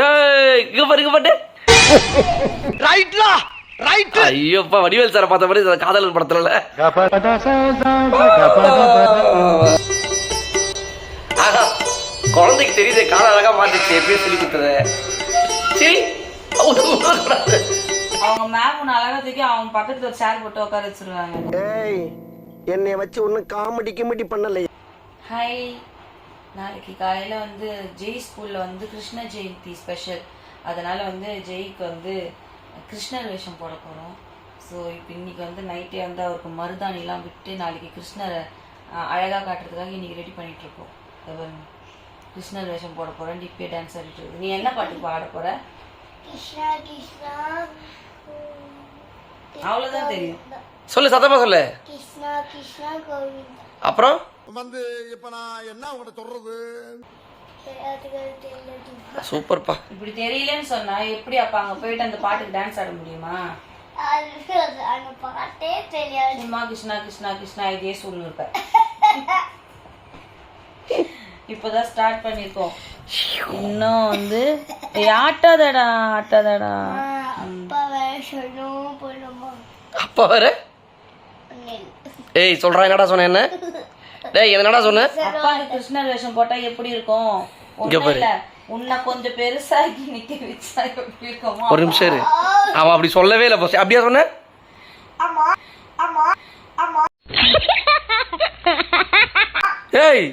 ஏய் இங்க பாரு இங்க பாரு ரைட்லா ரைட் ஐயோப்பா வடிவேல் சாரை பார்த்த மாதிரி காதலன் படத்துல ஆஹா, குழந்தைக்கு தெரியுது கால அழகா மாத்திச்சு எப்படியும் சொல்லி கொடுத்தது. சரி அவங்க மேம் உன்னை அழகா தூக்கி அவங்க பக்கத்துல ஒரு சேர் போட்டு உட்கார வச்சிருவாங்க. ஏய் என்னை வச்சு ஒன்னும் காமெடி கிமெடி பண்ணல ஹாய் நாளைக்கு காலையில வந்து ஜெய் ஸ்கூல்ல வந்து கிருஷ்ண ஜெயந்தி ஸ்பெஷல் அதனால வந்து ஜெய்க்கு வந்து கிருஷ்ணர் வேஷம் போட போறோம். ஸோ இப்போ இன்னைக்கு வந்து நைட்டே வந்து அவருக்கு மருதாணிலாம் விட்டு நாளைக்கு கிருஷ்ணரை அஹ், அழகா காட்டுறதுக்காக இன்னைக்கு ரெடி பண்ணிட்டு இருக்கோம். இதோ பாருங்க. கிருஷ்ணர் வேஷம் போட போறேன். இப்பயே டான்ஸ் ஆடிட்டு இருக்கு. நீ என்ன பாட்டு பாட போற? கிருஷ்ணா கிருஷ்ணா அவ்வளவுதான் தெரியும். சொல்லு சத்தமா சொல்லு. கிருஷ்ணா கிருஷ்ணா கோவிந்தா. அப்புறம்? வந்து இப்ப நான் என்ன உங்கள்கிட்ட சொல்றது? சூப்பர்ப்பா. இப்படி தெரியலன்னு சொன்னா எப்படி அப்ப அங்க போயிட்டு அந்த பாட்டுக்கு டான்ஸ் ஆட முடியுமா? அது அந்த பாட்டே தெரியாது சும்மா கிருஷ்ணா கிருஷ்ணா கிருஷ்ணா இதே சொல்லு இருப்ப. இப்பதான் ஸ்டார்ட் பண்ணிருக்கோம். இன்னும் வந்து ஆட்டாதடா ஆட்டாதடா. அப்பா வேற சொல்லவும் போடுமா அப்பா வேற? ஏய் சொல்றா என்னடா சொன்ன என்ன? டேய் என்னடா சொன்ன? அப்பா கிருஷ்ணர் வேஷம் போட்டா எப்படி இருக்கும்? இங்க பாரு. இல்ல உன்னை கொஞ்சம் பெருசாகி நிக்க வச்சா எப்படி இருக்குமோ? ஒரு நிமிஷம் இரு. அவன் அப்படி சொல்லவே இல்லை boss. அப்படியா சொன்ன? ஏய்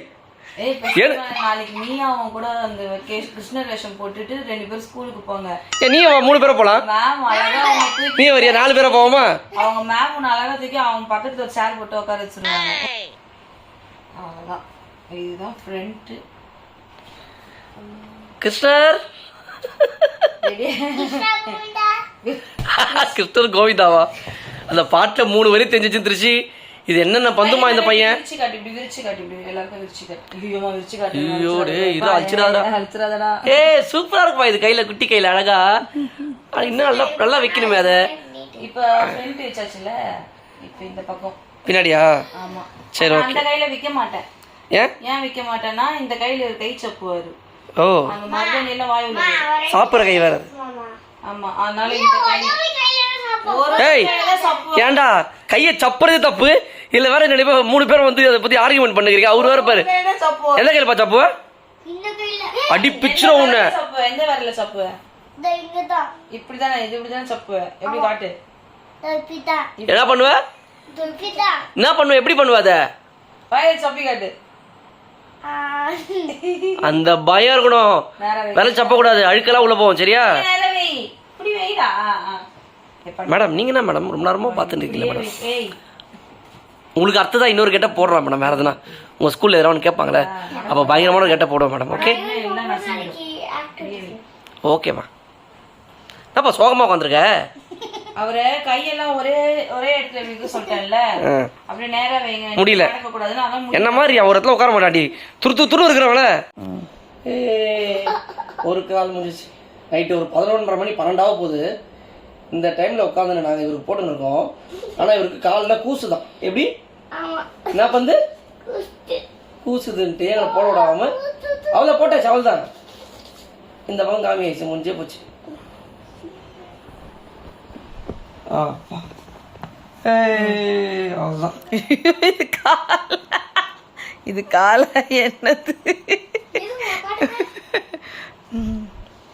நீ அவன் கூட அந்த கிருஷ்ணர் வேஷம் போட்டுட்டு ரெண்டு பேரும் ஸ்கூலுக்கு போங்க. ஏ, நீ அவன் மூணு பேரை போலாம். மேம் அழகா அவங்க நீ வரியா? நாலு பேரை போவோமா? அவங்க மேம் உன்னை அழகா தூக்கி அவங்க பக்கத்துல ஒரு சேர் போட்டு உட்கார வச்சிருவாங்க. அவ்வளவுதான். இதுதான் ஃப்ரண்ட் கிருஷ்ணர்? கிருஷ்ணர் கோவிந்தாவா? அந்த பாட்டில் மூணு வரி தெரிஞ்சிச்சு திருச்சி. இது என்னென்ன பந்துமா இந்த பையன்? விரிச்சு காட்டு இப்படி விரிச்சு காட்டு இப்படி எல்லாருக்கும் விரிச்சு காட்டு. ஐயோமா விரிச்சு காட்டு. ஐயோ, டேய், இது அழிச்சிடாதடா. அழிச்சிடாதடா ஏ சூப்பரா இருக்குப்பா இது கையில குட்டி கையில அழகா? ஆனா, இன்னும் நல்லா நல்லா வைக்கணுமே அதை. இப்ப ஃப்ரண்ட் வச்சாச்சுல இப்ப இந்த பக்கம். பின்னாடியா? ஆமா. சரி, ஆனா அந்த கையில விக்க மாட்டேன். ஏன்? ஏன் விக்க மாட்டேன்னா இந்த கையில ஒரு கை சப்புவாரு. ஓ. அந்த மருதாணி எல்லாம் வாய். சாப்பிட்ற கை வேற. ஆமா அதனால இந்த கை ஏய் சப்பு ஏன்டா? கையை சப்புறது தப்பு? இல்ல வேற பேர் மூணு பேர் வந்து அதை பத்தி ஆர்குமெண்ட் பண்ணுறீங்க அவர் வேற பாரு. எந்த கையில பா சப்பு? அடி பிச்சிரும் உன்னை. சப்பு? எந்த வரல சப்பு? இப்படிதானே இது இப்படிதானே சப்பு? எப்படி காட்டு? என்ன பண்ணுவ? என்ன பண்ணுவ? எப்படி பண்ணுவ அத? வாயில சப்பி காட்டு. அந்த பயம் இருக்கணும். வேலை சப்ப கூடாது அழுக்கெல்லாம் உள்ள போவோம் சரியா? மேடம் நீங்க என்ன மேடம் ரொம்ப நேரமா பார்த்துட்டு இருக்கீங்க மேடம் உங்களுக்கு அடுத்ததா இன்னொரு கெட்ட போடுறோம் மேடம் வேற எதுனா? உங்க ஸ்கூல்ல எதாவது ஒன்று கேட்பாங்களே? அப்போ பயங்கரமான கெட்ட போடுவோம் மேடம் ஓகே ஓகேம்மா என்னப்பா சோகமா உட்காந்துருக்க அவரு கையெல்லாம் ஒரே ஒரே இடத்துல வைக்க சொல்லிட்டேன்ல அப்படியே நேரா வைங்க. முடியல. என்ன மாதிரி ஒரு இடத்துல உட்கார மாட்டாடி துரு துரு துரு இருக்கிறவங்கள ஒரு கால் முடிஞ்சிச்சு. நைட்டு ஒரு பதினொன்றரை மணி பன்னெண்டாவது போகுது. இந்த டைம்ல உட்காந்து நாங்கள் இவருக்கு போட்டுன்னு இருக்கோம் ஆனால் இவருக்கு காலில் கூசு தான் எப்படி? ஆமா. என்ன பண்ணு குஸ்தி கூசுதுன்ட்டு எங்களை போட விடாம அவளை போட்டாச்சு அவள் தான் இந்த பக்கம் காமி ஆயிடுச்சு முடிஞ்சே போச்சு. ஆ இது கால. இது கால என்னது?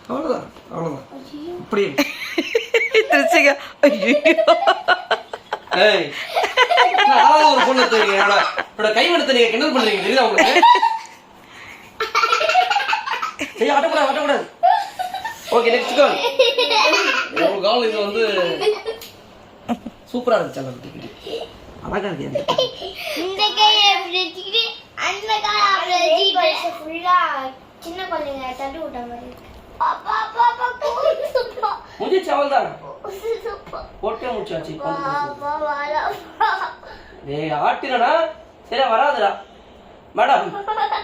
அவ்வளோதான் அவ்வளோதான் இப்படி திருச்சிகா ஐயோ. ஏய் நான் அழகா ஒரு பொண்ணு எடுத்து வைக்கிறேன். என்னோட என்னோட கைவண்ணத்தை நீங்க கிண்டல் பண்றீங்க தெரியுதா உங்களுக்கு? ஐயா அட்டக்கூடாது அட்டக்கூடாது ஓகே நெக்ஸ்ட் கால் ஒரு கால் இது வந்து சூப்பரா இருந்துச்சு அந்த குட்டி அழகா இருக்கு இந்த கையை எப்படி வச்சுக்கிட்டு அந்த கையை அப்படி வச்சுக்கிட்டு ஃபுல்லா சின்ன குழந்தைங்க தட்டு விட்ட மாதிரி. அப்பா அப்பா அப்பா தான். போட்டே முடிச்சாச்சு டேய் ஆட்டினடா. சரியா வராதுடா. மேடம்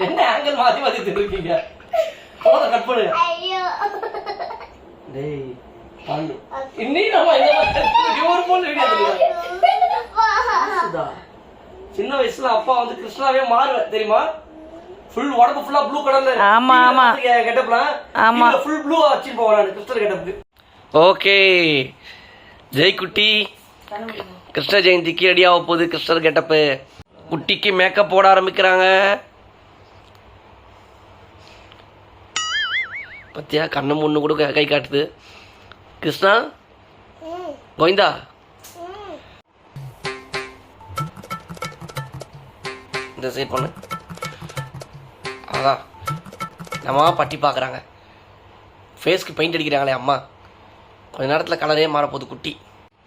என்ன ஆங்கிள் மாத்தி மாத்தி இருக்கீங்க போத கட் பண்ணுங்க ஐயோ. டேய் பாண்டு இன்னி நம்ம ஒரு போல் வீடியோ தெரியுமா? சின்ன வயசுல அப்பா வந்து கிருஷ்ணாவே மாறுவேன் தெரியுமா? ஃபுல் உடம்பு ஃபுல்லா ப்ளூ கலர்ல ஆமா, ஆமா. கெட்டப்லாம் ஆமா. ஃபுல் வச்சிட்டு போவேன் நான் கிறிஸ்டல் கெட்டப்புக்கு ஓகே. ஜெய்குட்டி கிருஷ்ண ஜெயந்திக்கு ரெடி ஆக போகுது கிருஷ்ணர் கெட்டப்பு குட்டிக்கு மேக்கப் போட ஆரம்பிக்கிறாங்க. பத்தியா கண்ணம் ஒன்று கூட கை- கை காட்டுது. கிருஷ்ணா கோவிந்தா. இந்த சைட் பண்ணு. அதான். நம்ம பட்டி பார்க்குறாங்க. ஃபேஸ்க்கு பெயிண்ட் அடிக்கிறாங்களே அம்மா. கொஞ்ச நேரத்தில் கலரே மாறப்போகுது குட்டி.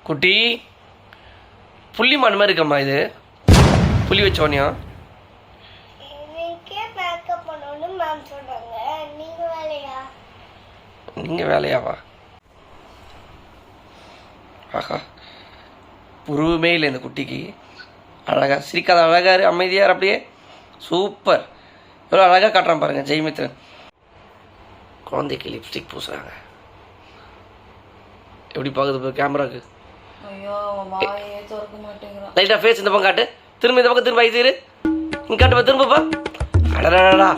குட்டி புள்ளி மான் மாதிரி இருக்கம்மா இது. புள்ளி வச்சோனியா நீங்கள் வேலையாவா? ஆஹா. உருவமே இல்லை இந்த குட்டிக்கு. அழகா சிரிக்காத அழகா இரு அமைதியாக அப்படியே. சூப்பர். எவ்வளோ அழகாக காட்டுறான் பாருங்க ஜெய்மித்ரன். குழந்தைக்கு லிப்ஸ்டிக் பூசுறாங்க. எப்படி பார்க்குது இப்போ கேமராக்கு? லைட்டாக ஃபேஸ் இந்த பக்கம் காட்டு. திரும்ப இந்த பக்கம் திரும்ப ஐசி இரு. இங்கே காட்டுப்பா திரும்பப்பா அடடா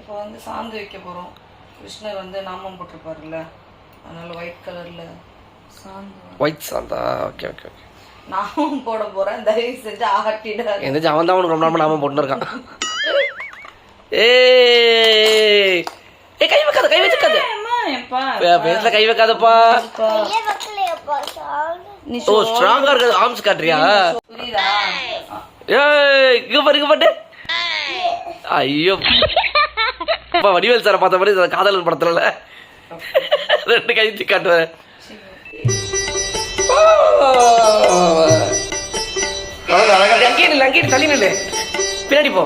இப்போ வந்து சாந்து வைக்க போறோம். கிருஷ்ணர் வந்து நாமம் போட்டிருப்பாருல்ல. அதனால ஒயிட் கலர்ல சாந்து ஒயிட் சாந்தா? ஓகே ஓகே ஓகே நாமம் போட போறேன். தயவு செஞ்சு ஆட்டிடாது எந்திரிச்சு அவன் தான் அவனுக்கு ரொம்ப நாம நாம போட்டுன்னு இருக்கான். ஏய் ஏய் கை வைக்காத கை வச்சுக்காத எப்பா பேசல கை வைக்காதப்பா. ஓ ஸ்ட்ராங்கா இருக்குது ஆர்ம்ஸ் காட்டுறியா? புரியுதா? ஏய் இங்க பாரு இங்க பாரு ஐயோ. அப்பா வடிவேல் சாரை பார்த்த மாதிரி இந்த காதலன் படத்துல ரெண்டு கை காட்டுவேன். அங்கேயே நில்லு அங்கேயே தள்ளி நில்லு. பின்னாடி போ.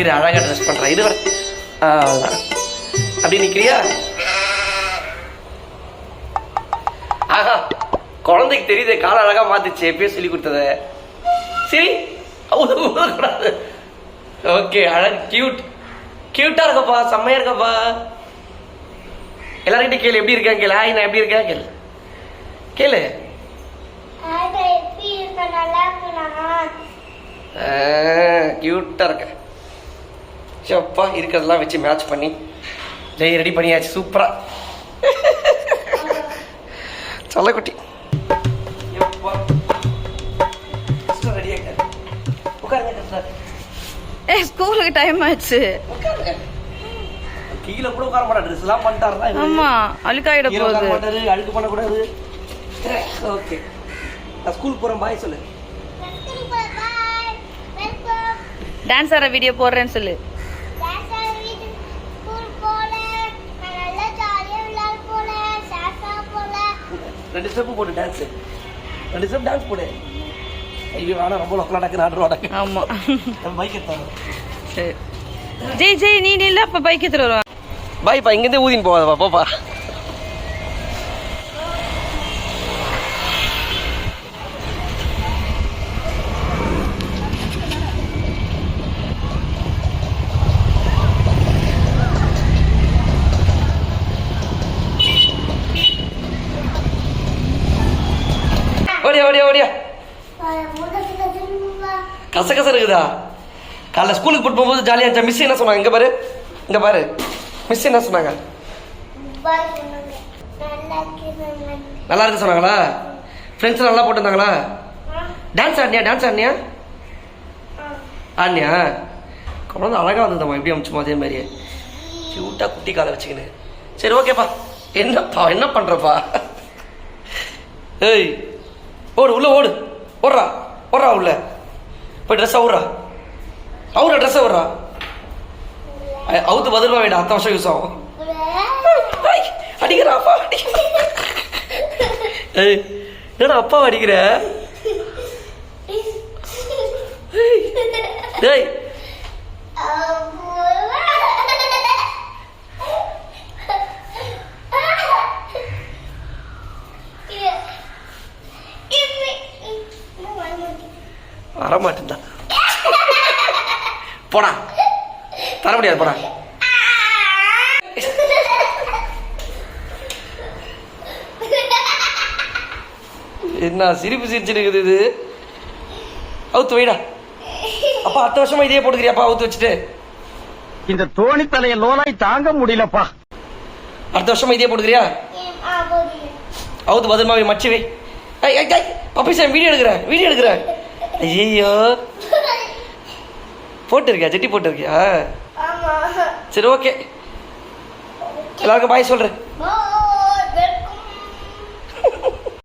இரு அழகா ட்ரெஸ் பண்றேன் இது வர ஆ, அவ்வளவுதான். அப்படி நிக்கிறியா? ஆஹா குழந்தைக்கு தெரியுது கால அழகா மாத்துச்சு எப்பயே சொல்லி கொடுத்தத. சரி கூடாது ஓகே அழகு கியூட் கியூட்டா இருக்கப்பா செம்மையா இருக்கப்பா. எல்லார்கிட்ட கேளு எப்படி இருக்கேன் கேளு. ஹாய் நான் எப்படி இருக்கேன் கேளு. கேளு. நல்லா இருக்கனா சப்பா இருக்கிறதெல்லாம் வச்சு மேட்ச் பண்ணி ஜெய் ரெடி பண்ணியாச்சு சூப்பரா சொல்லக்குட்டி ஏ ஸ்கூலுக்கு டைம் ஆச்சு. உட்காருங்க. கீழே கூட உட்கார மாட்டா ட்ரெஸ் எல்லாம் பண்ணிட்டாருன்னா இவரு. ஆமா அழுக்காயிட போகுது. மாட்டாரு அழுக்கு பண்ணக்கூடாது. ஓகே நான் ஸ்கூலுக்கு போறேன் பாய் சொல்லு. பாய் வெல்கம் டான்ஸ் ஆடுற வீடியோ போடுறேன்னு சொல்லு. ரெண்டு ஸ்டெப் போடு டான்ஸ் ரெண்டு ஸ்டெப் டான்ஸ் போடு. ஐயோ வேணா ரொம்ப லொக்கலா டக்கு நாடு உடக்கு ஆமா. பைக் எடுத்தாங்க சரி. ஜெய் ஜெய் நீ நில்ல அப்ப பைக் எடுத்துட்டு வருவான். பாய்ப்பா இங்கேருந்தே ஊதின்னு போவாதப்பா போப்பா இருக்குதா? காலைல ஸ்கூலுக்கு போட்டு போகும்போது ஜாலியாக இருந்துச்சா? மிஸ் என்ன சொன்னாங்க? இங்கே பாரு. இங்கே பாரு. மிஸ் என்ன சொன்னாங்க? நல்லா இருக்கு சொன்னாங்களா? ஃப்ரெண்ட்ஸ் நல்லா போட்டிருந்தாங்களா? டான்ஸ் ஆடினியா? டான்ஸ் ஆடினியா? ஆடினியா? குழந்தை அழகாக வந்ததம்மா. எப்படி அமிச்சுமா அதே மாதிரியே. க்யூட்டாக குட்டி காலை வச்சுக்கினு சரி ஓகேப்பா என்னப்பா? என்ன பண்ணுறப்பா ஏய் ஓடு உள்ள ஓடு. ஓடுறா. ஓடுறா உள்ள. போய் ட்ரெஸ் அவுறா அவுறா ட்ரெஸ் அவுறா அவுத்து பதில் வேடா அத்தனை வருஷம் யூஸ் ஆகும். அடிக்கிறா அப்பா என்னடா அப்பா அடிக்கிற? டேய் வரமாட்டேன்டா. போடா. தர முடியாது போடா. என்ன சிரிப்பு சிரிச்சிருக்குது இது? அவுத்து வைடா. அப்பா அடுத்த வருஷமா இதே போட்டுக்கிறியாப்பா அவுத்து வச்சுட்டு? இந்த தோணி தலைய லோனாய் தாங்க முடியலப்பா. அடுத்த வருஷமா இதே போட்டுக்கிறியா? அவுத்து பத்திரமா வை, மச்சி வை. ஐய் ஐய் ஐய் பப்பி சார் வீடியோ எடுக்கிறேன் வீடியோ எடுக்கிறேன். ஐயோ போட்டிருக்கியா? ஜெட்டி போட்டிருக்கியா? சரி ஓகே எல்லாருக்கும் பாய் சொல்கிறேன்